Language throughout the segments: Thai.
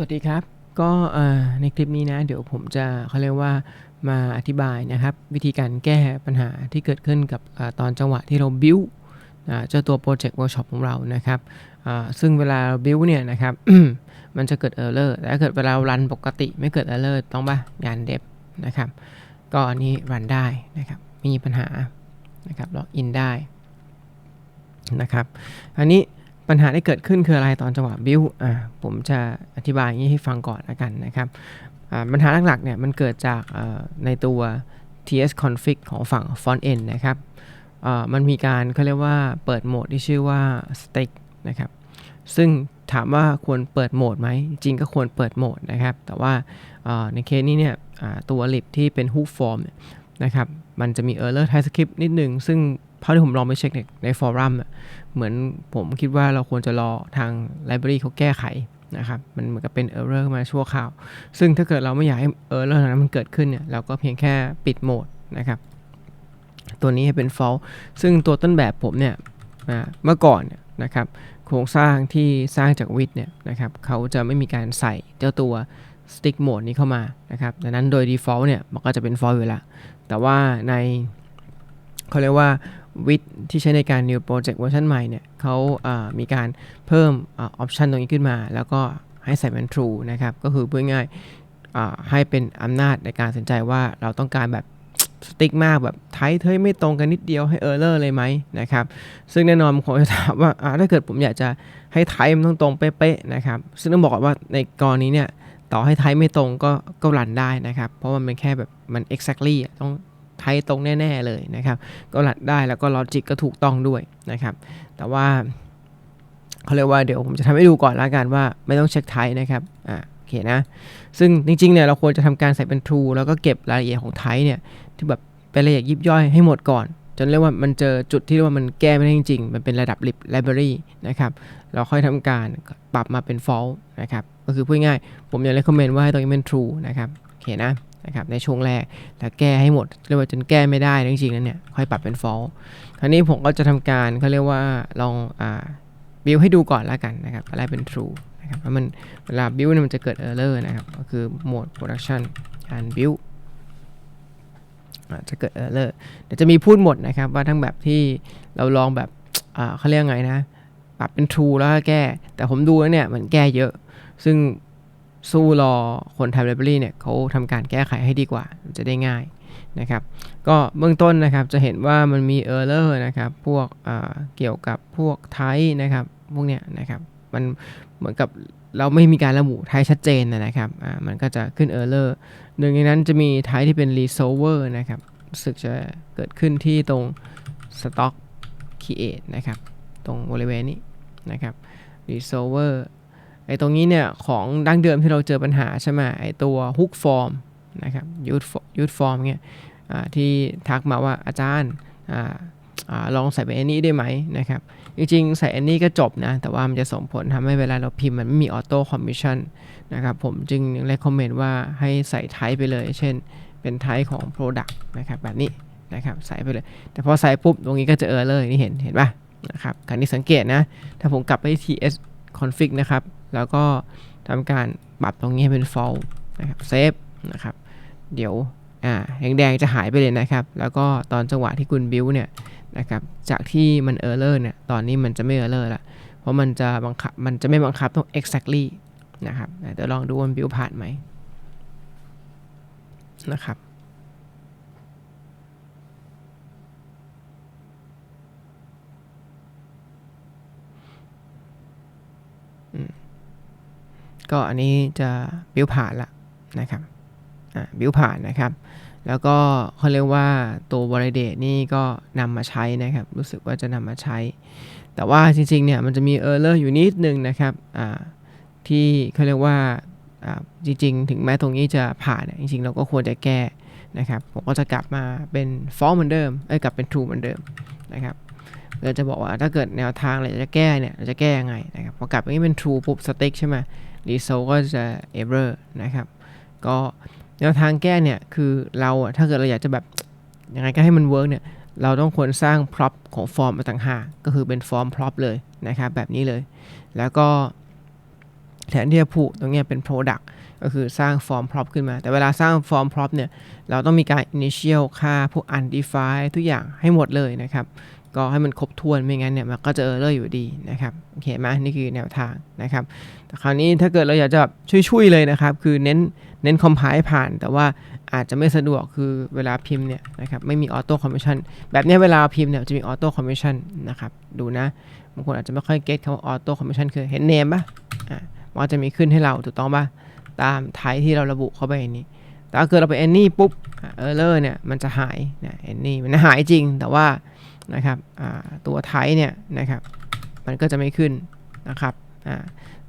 สวัสดีครับ ก็ในคลิปนี้นะ เดี๋ยวผมจะเขาเรียกว่ามาอธิบายนะครับ วิธีการแก้ปัญหาที่เกิดขึ้นกับอตอนจังหวะที่เราบิวเจ้าตัวโปรเจกต์เวิร์กช็อปของเรานะครับซึ่งเวลาบิวเนี่ยนะครับ มันจะเกิดเออร์เลอร์แต่ถ้าเกิดเวลารันปกติไม่เกิดเออร์เลอร์ต้องปะงานเดฟนะครับ ก็อันนี้รันได้นะครับมีปัญหานะครับล็อกอินได้นะครับ อันนี้ ปัญหาที่เกิดขึ้นคืออะไรตอนจังหวะบิวอ่าผมจะอธิบายอย่างนี้ให้ฟังก่อนละกันนะครับปัญหาหลักๆเนี่ยมันเกิดจากในตัว ts config ของฝั่ง front end นะครับมันมีการเขาเรียกว่าเปิดโหมดที่ชื่อว่า stack นะครับซึ่งถามว่าควรเปิดโหมดไหม จริงก็ควรเปิดโหมดนะครับ แต่ว่าในเคสนี้เนี่ยตัว lib ที่เป็น hook form นะครับ มันจะมี error TypeScript นิดนึง ซึ่ง เท่าที่ผมลองไปเช็คในฟอรัมเหมือนผมคิดว่าเราควรจะรอทางไลบรารีเขาแก้ไขนะครับมันเหมือนกับเป็นเออร์เรอร์มาชั่วคราว ซึ่งถ้าเกิดเราไม่อยากให้เออร์เรอร์นั้นมันเกิดขึ้นเนี่ยเราก็เพียงแค่ปิดโหมดนะครับตัวนี้ให้เป็น false ซึ่งตัวต้นแบบผมเนี่ยเมื่อก่อนนะครับโครงสร้างที่สร้างจากวิดเนี่ยนะครับเขาจะไม่มีการใส่เจ้าตัว stick mode นี้เข้ามานะครับดังนั้นโดย default เนี่ยมันก็จะเป็น false อยู่แล้วแต่ว่าในเขาเรียกว่า วิดที่ใช้ในการ new project เวอร์ชันใหม่เนี่ยเขาามีการเพิ่มออปชันตรงนี้ขึ้นมา แล้วก็ให้ใส่เป็น true นะครับ ก็คือพูดง่ายให้เป็นอำนาจในการสนใจว่าเราต้องการแบบสติ๊กมากแบบไทเทยไม่ตรงกันนิดเดียวให้เออร์เลอร์เลยไหมนะครับ ซึ่งแน่นอนผมจะถามว่าถ้าเกิดผมอยากจะให้ไทมันต้องตรงเป๊ะๆนะครับ ซึ่งต้องบอกว่าในกรณีเนี่ยต่อให้ไทไม่ตรงก็ก็รันได้นะครับ เพราะมันเป็นแค่แบบมัน exactly ต้อง ไทยตรงแน่ ๆ เลยนะครับ ก็หลัดได้แล้วก็ลอจิกก็ถูกต้องด้วยนะครับ แต่ว่าเขาเรียกว่าเดี๋ยวผมจะทำให้ดูก่อนละกันว่าไม่ต้องเช็คไทยนะครับอ่าโอเคนะ ซึ่งจริงๆเนี่ยเราควรจะทำการใส่เป็น true แล้วก็เก็บรายละเอียดของไทยเนี่ยที่แบบเป็นละเอียดยิบย่อยให้หมดก่อน จนเรียกว่ามันเจอจุดที่เรียกว่ามันแก้ไม่ได้จริงๆ มันเป็นระดับ library นะครับ เราค่อยทำการปรับมาเป็น false นะครับ ก็คือพูดง่าย ผมอยาก recommend ว่าให้ตรงนี้เป็น true นะครับ โอเคนะะครับในช่วงแรกแล้วแก้ให้หมดเรียกว่าจนแก้ไม่ได้จริงๆแล้วเนี่ยค่อยปรับเป็น false คราวนี้ผมก็จะทำการเขาเรียกว่าลองอ่าบิวให้ดูก่อนแล้วกันนะครับอะไรเป็น true นะครับแล้วมันเวลาบิวเนี่ยมันจะเกิด error นะครับก็คือโหมด production การบิวจะเกิด error เดี๋ยวจะมีพูดหมดนะครับว่าทั้งแบบที่เราลองแบบเขาเรียกไงนะปรับเป็น true แล้วก็แก้ แต่ผมดูแล้วเนี่ยมันแก้เยอะ ซึ่ง สู้รอคนทำไลบรารีเนี่ยเขาทำการแก้ไขให้ดีกว่าจะได้ง่ายนะครับ ก็เบื้องต้นนะครับจะเห็นว่ามันมีเออร์เลอร์นะครับพวกเกี่ยวกับพวกไทนะครับพวกเนี้ยนะครับมันเหมือนกับเราไม่มีการระบุไทชัดเจนนะครับมันก็จะขึ้นเออร์เลอร์หนึ่งในนั้นจะมีไทที่เป็นรีโซเวอร์นะครับรู้สึกจะเกิดขึ้นที่ตรง Stock Create นะครับ ตรงบริเวณนี้นะครับ resolver ไอ้ตรงนี้เนี่ยของดั้งเดิมที่เราเจอปัญหาใช่ไหมไอ้ตัวฮุกฟอร์มนะครับยูทยูทฟอร์มเนี่ยที่ทักมาว่าอาจารย์ลองใส่เป็นอันนี้ได้ไหมนะครับจริงๆใส่อันนี้ก็จบนะ แต่ว่ามันจะส่งผลทำให้เวลาเราพิมพ์มันไม่มีออโต้คอมมิชชั่นนะครับผมจึงเลคคอมเมนต์ว่าให้ใส่ไทป์ไปเลย เช่นเป็นไทป์ของ Product นะครับแบบนี้นะครับใส่ไปเลย แต่พอใส่ปุ๊บตรงนี้ก็จะเออเลยนี่เห็นเห็นป่ะนะครับการนี้สังเกตนะ ถ้าผมกลับไปที่ ts config นะครับ แล้วก็ทำการปรับตรงนี้ให้เป็น false นะครับเซฟนะครับ เดี๋ยวอ่าแดงๆจะหายไปเลยนะครับ แล้วก็ตอนจังหวะที่คุณบิวเนี่ยนะครับ จากที่มันเออร์เลอร์เนี่ย ตอนนี้มันจะไม่เออร์เลอร์ละ เพราะมันจะบังคับ มันจะไม่บังคับต้อง exactly นะครับเดี๋ยวลองดูว่าบิวผ่านไหมนะครับ ก็อันนี้จะบิวผ่านละนะครับบิวผ่านนะครับ แล้วก็เขาเรียกว่าตัว validate นี่ก็นำมาใช้นะครับ รู้สึกว่าจะนำมาใช้ แต่ว่าจริงๆเนี่ยมันจะมี error อยู่นิดนึงนะครับที่เขาเรียกว่าจริงๆ ถึงแม้ตรงนี้จะผ่านจริงๆ เราก็ควรจะแก้นะครับ ผมก็จะกลับมาเป็น false เหมือนเดิม เอ้ยกลับเป็น true เหมือนเดิมนะครับเราจะบอกว่าถ้าเกิดแนวทางเราจะแก้เนี่ยเราจะแก้ยังไงนะครับพอกลับไปนี้เป็น true ปุ๊บ stick ใช่ไหม result ก็จะ error นะครับ ก็แนวทางแก้เนี่ย คือเราถ้าเกิดเราอยากจะแบบยังไงก็ให้มันเวิร์กเนี่ย เราต้องควรสร้าง prop ของฟอร์มมาต่างหากก็คือเป็นฟอร์ม prop เลยนะครับ แบบนี้เลย แล้วก็แทนที่จะผูกตรงเนี้ยเป็น product ก็คือสร้าง form prop ขึ้นมา แต่เวลาสร้าง form prop เนี่ย เราต้องมีการ initial ค่าพวก undefined ทุกอย่างให้หมดเลยนะครับ ก็ให้มันครบถ้วนไม่งั้นเนี่ยมันก็จะเออเลอร์อยู่ดีนะครับโอเคไหมนี่คือแนวทางนะครับแต่คราวนี้ถ้าเกิดเราอยากจะแบบช่วยๆเลยนะครับ คือเน้นเน้น compile ผ่าน แต่ว่าอาจจะไม่สะดวกคือเวลาพิมพ์เนี่ยนะครับไม่มี auto commission แบบนี้เวลาพิมพ์เนี่ยจะมี auto commission นะครับดูนะบางคนอาจจะไม่ค่อยเก็ตคำว่า auto commission คือเห็น name ป่ะอ่ามันจะมีขึ้นให้เราถูกต้องป่ะตามไทป์ที่เราระบุเข้าไปนนี้แต่ถ้าเกิดเราไป any ปุ๊บเออร์เลอร์เนี่ยมันจะหายนะ any มันหายจริงแต่ว่า นะครับตัวไทป์เนี่ยนะครับมันก็จะไม่ขึ้นนะครับ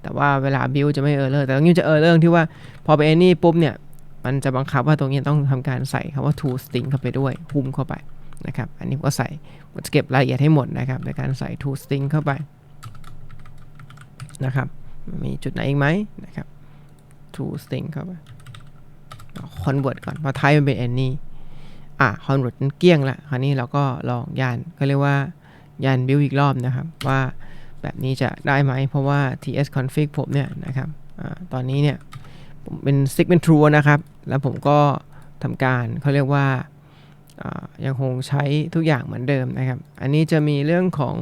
แต่ว่าเวลา build จะไม่เออร์เลอร์แต่ตรงนี้จะเออร์เลอร์ที่ว่าพอไป any ปุ๊บเนี่ยมันจะบังคับว่าตรงนี้ต้องทำการใส่คำว่า to string เข้าไปด้วยหุ้มเข้าไปนะครับอันนี้ก็ใส่จะเก็บรายละเอียดให้หมดนะครับในการใส่ to string เข้าไปนะครับมีจุดไหนอีกไหมนะครับ to string เข้าไป convert ก่อนเพราะ type มันเป็น any อะ convert นั้นเกลี้ยงละคราวนี้เราก็ลองยานก็เรียกว่ายาน build อีกรอบนะครับ ว่าแบบนี้จะได้ไหม เพราะว่า ts config ผมเนี่ยนะครับอตอนนี้เนี่ยผมเป็น segment true นะครับ แล้วผมก็ทำการเขาเรียกว่ายังคงใช้ทุกอย่างเหมือนเดิมนะครับ อันนี้จะมีเรื่องของ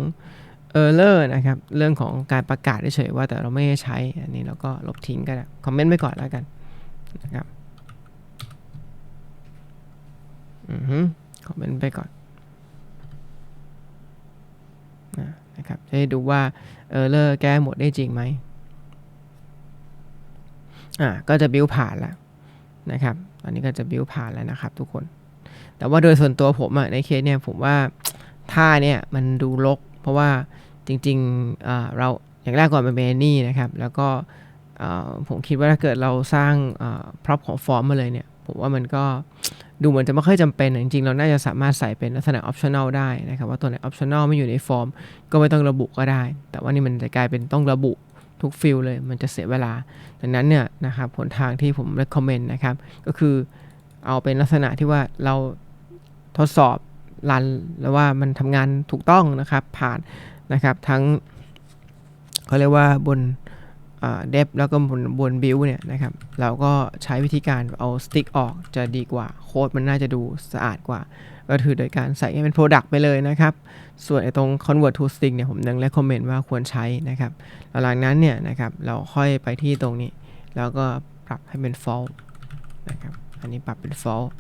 error นะครับ เรื่องของการประกาศเฉยๆว่าแต่เราไม่ได้ใช้ อันนี้เราก็ลบทิ้งก็ได้คอมเมนต์ไปก่อนแล้วกันนะครับ อือฮึคอมเมนต์ไปก่อนนะครับจะได้ดูว่าเออเลอร์แก้หมดได้จริงไหมอ่าก็จะบิวผ่านแล้วนะครับตอนนี้ก็จะบิวผ่านแล้วนะครับทุกคน แต่ว่าโดยส่วนตัวผมอะในเคสเนี่ยผมว่าท่าเนี่ยมันดูลก เพราะว่าจริงๆเราอย่างแรกก่อนเป็นนี่นะครับ แล้วก็ผมคิดว่าถ้าเกิดเราสร้างพร็อพของฟอร์มมาเลยเนี่ย ผมว่ามันก็ ดูเหมือนจะไม่ค่อยจำเป็น จริงๆ เราน่าจะสามารถใส่เป็นลักษณะ optional ได้นะครับว่าตัวไหน optional ไม่อยู่ในฟอร์ม ก็ไม่ต้องระบุก็ได้ แต่ว่านี่มันจะกลายเป็นต้องระบุทุกฟิลเลย มันจะเสียเวลา ดังนั้นเนี่ยนะครับผลทางที่ผม recommend นะครับ ก็คือเอาเป็นลักษณะที่ว่าเราทดสอบรันแล้วว่ามันทำงานถูกต้องนะครับผ่านนะครับทั้งเขาเรียกว่าบน เดฟแล้วก็บนบนบิลเนี่ยนะครับเราก็ใช้วิธีการเอาสติ๊กออกจะดีกว่า โค้ดมันน่าจะดูสะอาดกว่า ก็คือโดยการใส่ให้เป็น Product ไปเลยนะครับ ส่วนไอ้ตรง convert to string เนี่ยผมยัง recommend ว่าควรใช้นะครับหลังนั้นเนี่ยนะครับเราค่อยไปที่ตรงนี้ แล้วก็ปรับให้เป็น false นะครับอันนี้ปรับเป็น false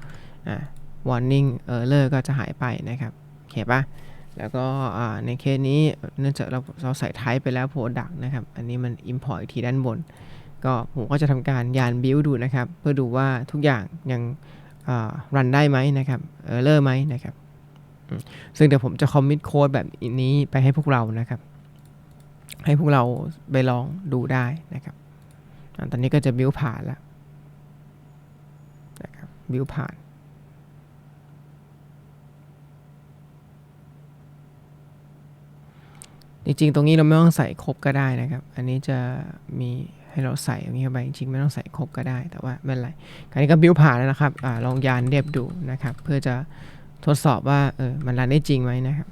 อ่า warning error ก็จะหายไปนะครับโอเคปะ แล้วก็ในเคสนี้เนื่องจากเราเราใส่ type ไปแล้ว product นะครับ อันนี้มัน import อีกทีด้านบน ก็ผมก็จะทำการยาน build ดูนะครับ เพื่อดูว่าทุกอย่างยังรันได้ไหมนะครับ error ไหมนะครับ ซึ่งเดี๋ยวผมจะ commit code แบบนี้ไปให้พวกเรานะครับ ให้พวกเราไปลองดูได้นะครับ ตอนนี้ก็จะ build ผ่านแล้วนะครับ build ผ่าน จริงๆ ตรงนี้เราไม่ต้องใส่ครบก็ได้นะครับ อันนี้จะมีให้เราใส่ตรงนี้เข้าไปจริงๆไม่ต้องใส่ครบก็ได้ แต่ว่าไม่เป็นไรคราวนี้ก็บิวผ่านแล้วนะครับอลองยานเดบดูนะครับ เพื่อจะทดสอบว่าเออมันรันได้จริงไหมนะครับ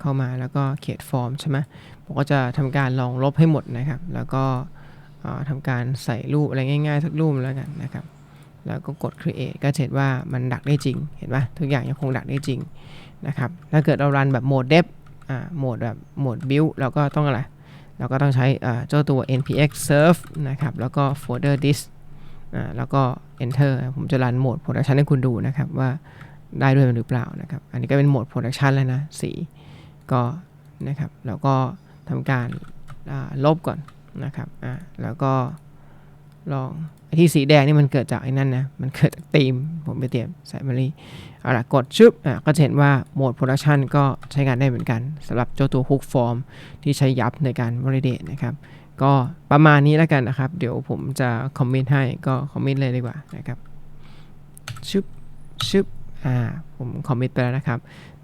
เข้ามาแล้วก็เขียนฟอร์มใช่ไหมผมก็จะทำการลองลบให้หมดนะครับ แล้วก็ทำการใส่รูปอะไรง่ายๆสักรูปแล้วกันนะครับ แล้วก็กด create ก็เห็นว่ามันดักได้จริง เห็นปะทุกอย่างยังคงดักได้จริงนะครับ ถ้าเกิดเรารันแบบโหมดเดฟ โหมดแบบโหมด build เราก็ต้องอะไรเราก็ต้องใช้เจ้าตัว npx serve นะครับ แล้วก็ folder disk แล้วก็ enter ผมจะรันโหมด production ให้คุณดูนะครับ ว่าได้ด้วยหรือเปล่านะครับ อันนี้ก็เป็นโหมด production แล้วนะสีก็นะครับแล้วก็ทำการลบก่อนนะครับอ่าแล้วก็ลอง ที่สีแดงนี่มันเกิดจากไอ้นั่นนะ มันเกิดจากธีม ผมไปเตรียมใส่มารีเอาละกดชึบอะก็จะเห็นว่าโหมด Production ก็ใช้งานได้เหมือนกันสำหรับเจ้าตัว Hook Form ที่ใช้ยับในการ validate นะครับ ก็ประมาณนี้แล้วกันนะครับ เดี๋ยวผมจะคอมเมนต์ให้ก็คอมเมนต์เลยดีกว่านะครับชึบชึบอ่าผมคอมเมนต์ไปแล้วนะครับ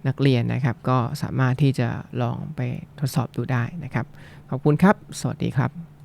นักเรียนนะครับก็สามารถที่จะลองไปทดสอบดูได้นะครับ ขอบคุณครับ สวัสดีครับ